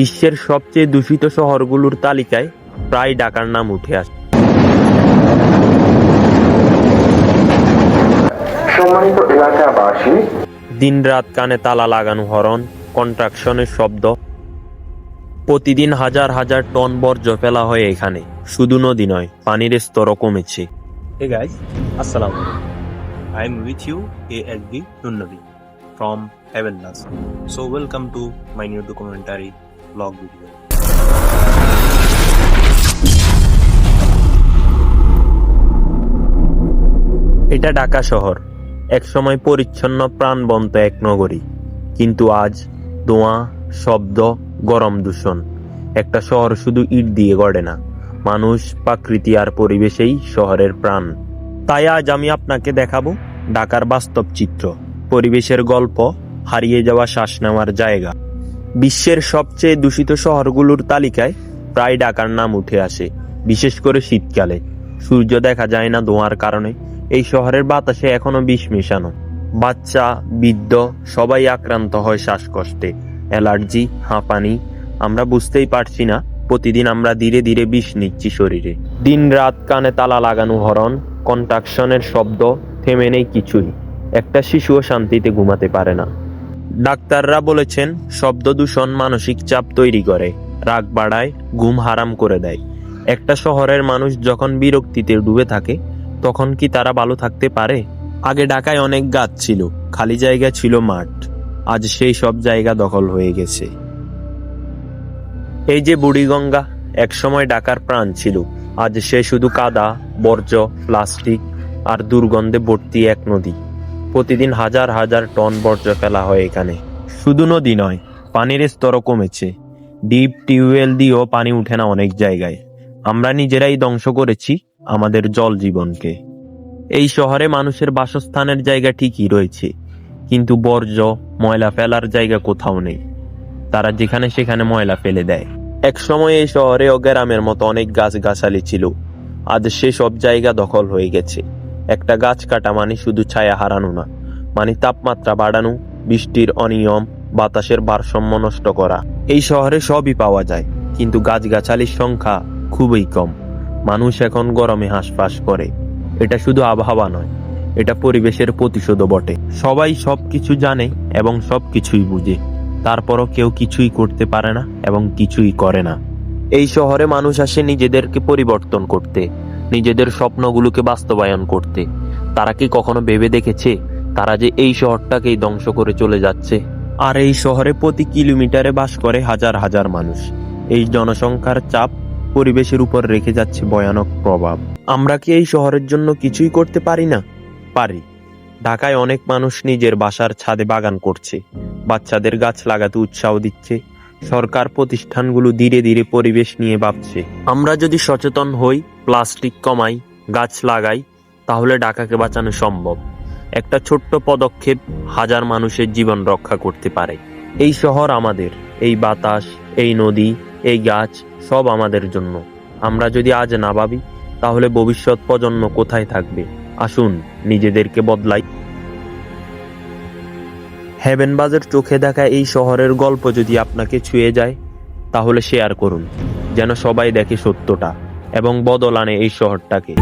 বিশ্বের সবচেয়ে দূষিত শহরগুলোর তালিকায় প্রায় ঢাকার নাম উঠে আসে সম্মানিত এলাকাবাসী দিনরাত কানে তালা লাগানো হরন কন্ট্রাকশনের শব্দ প্রতিদিন হাজার হাজার টন বর্জ্য ফেলা হয় এখানে শুধু নদী নয় পানির স্তরও কমেছে Hey guys, Assalamu alaikum. I am with you, ASB Nunnabi from Heavenlas. So welcome to my new documentary vlog video. এটা ঢাকা শহর। একসময় পরিচ্ছন্ন প্রাণবন্ত এক নগরী। কিন্তু আজ ধোঁয়া, শব্দ, গরম দূষণ। একটা শহর শুধু ইট দিয়ে গড়ে না, মানুষ, প্রকৃতি আর পরিবেশেই শহরের প্রাণ। তাই আজ আমি আপনাকে দেখাবো ঢাকার বাস্তব চিত্র, পরিবেশের গল্প, হারিয়ে যাওয়া শ্বাস নেওয়ার জায়গা। বিশ্বের সবচেয়ে দূষিত শহরগুলোর তালিকায় প্রায় ঢাকার নাম উঠে আসে, বিশেষ করে শীতকালে। সূর্য দেখা যায় না ধোঁয়ার কারণে। এই শহরের বাতাসে এখনও বিষ মেশানো। বাচ্চা, বৃদ্ধ সবাই আক্রান্ত হয় শ্বাসকষ্টে। অ্যালার্জি, হাঁপানি, আমরা বুঝতেই পারছি না, প্রতিদিন আমরা ধীরে ধীরে বিষ নিচ্ছি শরীরে। দিন রাত কানে তালা লাগানো হরন কন্ট্রাকশনের শব্দ, থেমে নেই কিছুই। একটা শিশুও শান্তিতে ঘুমাতে পারে না। ডাক্তাররা বলেছেন, শব্দ দূষণ মানসিক চাপ তৈরি করে, রাগ বাড়ায়, ঘুম হারাম করে দেয়। একটা শহরের মানুষ যখন বিরক্তিতে ডুবে থাকে, তখন কি তারা ভালো থাকতে পারে? আগে ঢাকায় অনেক গাছ ছিল, খালি জায়গা ছিল মাঠ। আজ সেই সব জায়গা দখল হয়ে গেছে। এই যে বুড়িগঙ্গা একসময় ঢাকার প্রাণ ছিল। আজ সে শুধু কাদা, বর্জ্য, প্লাস্টিক আর দুর্গন্ধে ভর্তি এক নদী। প্রতিদিন হাজার হাজার টন বর্জ্য ফেলা হয় এখানে। শুধু নদী নয়, পানির স্তরও কমেছে। ডিপ টিউবওয়েল দিয়েও পানি উঠে না অনেক জায়গায়। আমরা নিজেরাই ধ্বংস করেছি আমাদের জল জীবনকে। এই শহরে মানুষের বাসস্থানের জায়গা ঠিকই রয়েছে, কিন্তু বর্জ্য, ময়লা ফেলার জায়গা কোথাও নেই। তারা যেখানে সেখানে ময়লা ফেলে দেয়। এক সময় এই শহরে ও গ্রামের মতো অনেক গাছ গাছালি ছিল। আজ সে সব জায়গা দখল হয়ে গেছে। একটা গাছ কাটা মানে শুধু ছায়া হারানো না মানে তাপমাত্রা বাড়ানো, বৃষ্টির অনিয়ম, বাতাসের ভারসাম্য নষ্ট করা। এই শহরে সবই পাওয়া যায়, কিন্তু গাছগাছালির সংখ্যা খুবই কম। মানুষ এখন গরমে হাঁসফাঁস করে। এটা শুধু আবহাওয়া নয়, এটা পরিবেশের প্রতিশোধও বটে। সবাই সব কিছু জানে এবং সব কিছুই বুঝে। তারপরও কেউ কিছুই করতে পারে না এবং কিছুই করে না। এই শহরে মানুষ আসে নিজেদেরকে পরিবর্তন করতে। নিজেদের স্বপ্নগুলোকে বাস্তবায়ন করতে। তারা কি কখনো ভেবে দেখেছে? তারা যে এই শহরটাকেই ধ্বংস করে চলে যাচ্ছে। আর এই শহরে প্রতি কিলোমিটারে বাস করে হাজার হাজার মানুষ। এই জনসংখ্যার চাপ পরিবেশের উপর রেখে যাচ্ছে ভয়ানক প্রভাব। আমরা কি এই শহরের জন্য কিছুই করতে পারি না? পারি। ঢাকায় অনেক মানুষ নিজের বাসার ছাদে বাগান করছে। বাচ্চাদের গাছ লাগাতে উৎসাহ দিচ্ছে। সরকার প্রতিষ্ঠানগুলো ধীরে ধীরে পরিবেশ নিয়ে ভাবছে। আমরা যদি সচেতন হই প্লাস্টিক কমাই, গাছ লাগাই, তাহলে ঢাকাকে বাঁচানো সম্ভব। একটা ছোট্ট পদক্ষেপ হাজার মানুষের জীবন রক্ষা করতে পারে। এই শহর আমাদের, এই বাতাস, এই নদী, এই গাছ, সব আমাদের জন্য। আমরা যদি আজ না ভাবি, তাহলে ভবিষ্যৎ প্রজন্ম কোথায় থাকবে? আসুন, নিজেদেরকে বদলাই। হেভেনবাজের চোখে দেখা এই শহরের গল্প যদি আপনাকে ছুঁয়ে যায়, তাহলে শেয়ার করুন, যেন সবাই দেখে সত্যটা। এবং বদল আনে এই শহরটাকে।